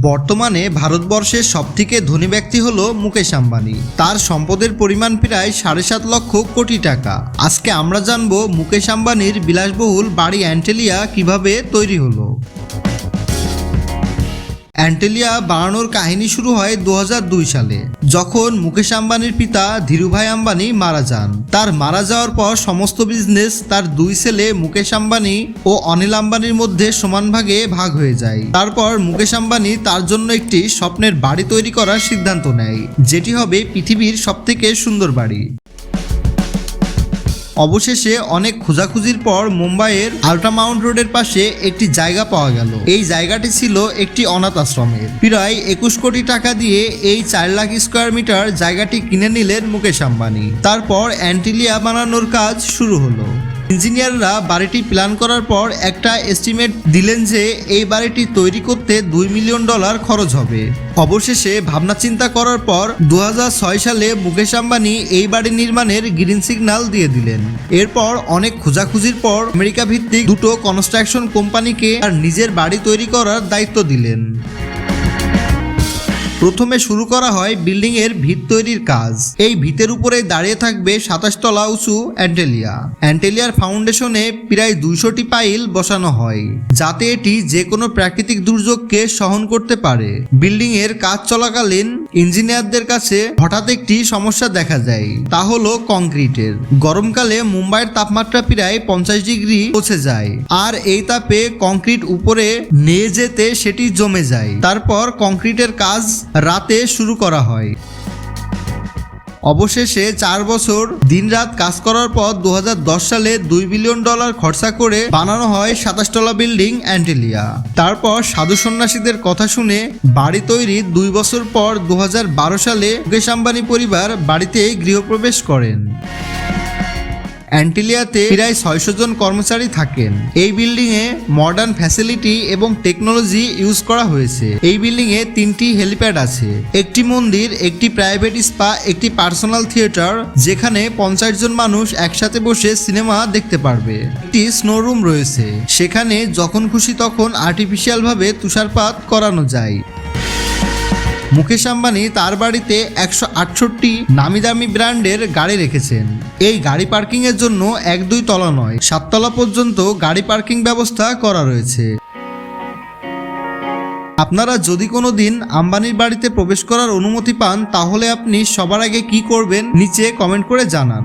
বর্তমানে ভারতবর্ষের সবথেকে ধনী ব্যক্তি হল মুকেশ আম্বানি। তার সম্পদের পরিমাণ প্রায় সাড়ে সাত লক্ষ কোটি টাকা। আজকে আমরা জানব মুকেশ আম্বানির বিলাসবহুল বাড়ি অ্যান্টেলিয়া কীভাবে তৈরি হলো। অ্যান্টেলিয়া বানানোর কাহিনী শুরু হয় দু হাজার দুই সালে, যখন মুকেশ আম্বানির পিতা ধীরুভাই আম্বানি মারা যান। তার মারা যাওয়ার পর সমস্ত বিজনেস তার দুই ছেলে মুকেশ আম্বানি ও অনিল আম্বানির মধ্যে সমান ভাগে ভাগ হয়ে যায়। তারপর মুকেশ আম্বানি তার জন্য একটি স্বপ্নের বাড়ি তৈরি করার সিদ্ধান্ত নেয়, যেটি হবে পৃথিবীর সবথেকে সুন্দর বাড়ি। অবশেষে অনেক খোঁজাখুঁজির পর মুম্বাইয়ের আল্ট্রামাউন্ট রোডের পাশে একটি জায়গা পাওয়া গেল। এই জায়গাটি ছিল একটি অনাথ আশ্রমের। প্রায় একুশ কোটি টাকা দিয়ে এই চার লাখ স্কোয়ার মিটার জায়গাটি কিনে নিলেন মুকেশ আম্বানি। তারপর অ্যান্টিলিয়া বানানোর কাজ শুরু হলো। ইঞ্জিনিয়াররা বাড়িটি প্ল্যান করার পর একটা এস্টিমেট দিলেন যে এই বাড়িটি তৈরি করতে দুই মিলিয়ন ডলার খরচ হবে। অবশেষে ভাবনা চিন্তা করার পর দু হাজার ছয় সালে মুকেশ আম্বানি এই বাড়ি নির্মাণের গ্রিন সিগন্যাল দিয়ে দিলেন। এরপর অনেক খোঁজাখুঁজির পর আমেরিকা ভিত্তিক দুটো কনস্ট্রাকশন কোম্পানিকে আর নিজের বাড়ি তৈরি করার দায়িত্ব দিলেন। প্রথমে শুরু করা হয় বিল্ডিং এর ভিত তৈরির কাজ। এই ভিতের উপরে দাঁড়িয়ে থাকবে সাতাশ তলা উঁচু অ্যান্টেলিয়া। অ্যান্টেলিয়ার ফাউন্ডেশনে প্রায় দুইশোটি পাইল বসানো হয়, যাতে এটি যে কোনো প্রাকৃতিক দুর্যোগকে সহন করতে পারে। বিল্ডিং এর কাজ চলাকালীন ইঞ্জিনিয়ারদের কাছে হঠাৎ একটি সমস্যা দেখা যায়, তা হলো কংক্রিটের। গরমকালে মুম্বাইয়ের তাপমাত্রা প্রায় পঞ্চাশ ডিগ্রি পৌঁছে যায়, আর এই তাপে কংক্রিট উপরে নিয়ে যেতে সেটি জমে যায়। তারপর কংক্রিটের কাজ রাতে শুরু করা হয়। অবশেষে চার বছর দিনরাত কাজ করার পর দুহাজার দশ সালে দুই বিলিয়ন ডলার খরচা করে বানানো হয় সাতাশতলা বিল্ডিং অ্যান্টেলিয়া। তারপর সাধু সন্ন্যাসীদের কথা শুনে বাড়ি তৈরি দুই বছর পর দু হাজার বারো সালে মুকেশ আম্বানি পরিবার বাড়িতে গৃহপ্রবেশ করেন। অ্যান্টিলিয়াতে প্রায় ছয়শো জন কর্মচারী থাকেন। এই বিল্ডিং এ মডার্ন ফ্যাসিলিটি এবং টেকনোলজি ইউজ করা হয়েছে। এই বিল্ডিং এ তিনটি হেলিপ্যাড আছে। একটি মন্দির, একটি প্রাইভেট স্পা একটি পার্সোনাল থিয়েটার যেখানে পঞ্চাশ জন মানুষ একসাথে বসে সিনেমা দেখতে পারবে। একটি স্নো রুম রয়েছে। সেখানে যখন খুশি তখন আর্টিফিশিয়াল ভাবে তুষারপাত করানো যায়। মুকেশ আম্বানি তার বাড়িতে একশো আটষট্টি নামি দামি ব্র্যান্ডের গাড়ি রেখেছেন। এই গাড়ি পার্কিং এর জন্য এক দুই তলা নয় সাততলা পর্যন্ত গাড়ি পার্কিং ব্যবস্থা করা রয়েছে। আপনারা যদি কোনো দিন আম্বানির বাড়িতে প্রবেশ করার অনুমতি পান, তাহলে আপনি সবার আগে কি করবেন, নিচে কমেন্ট করে জানান।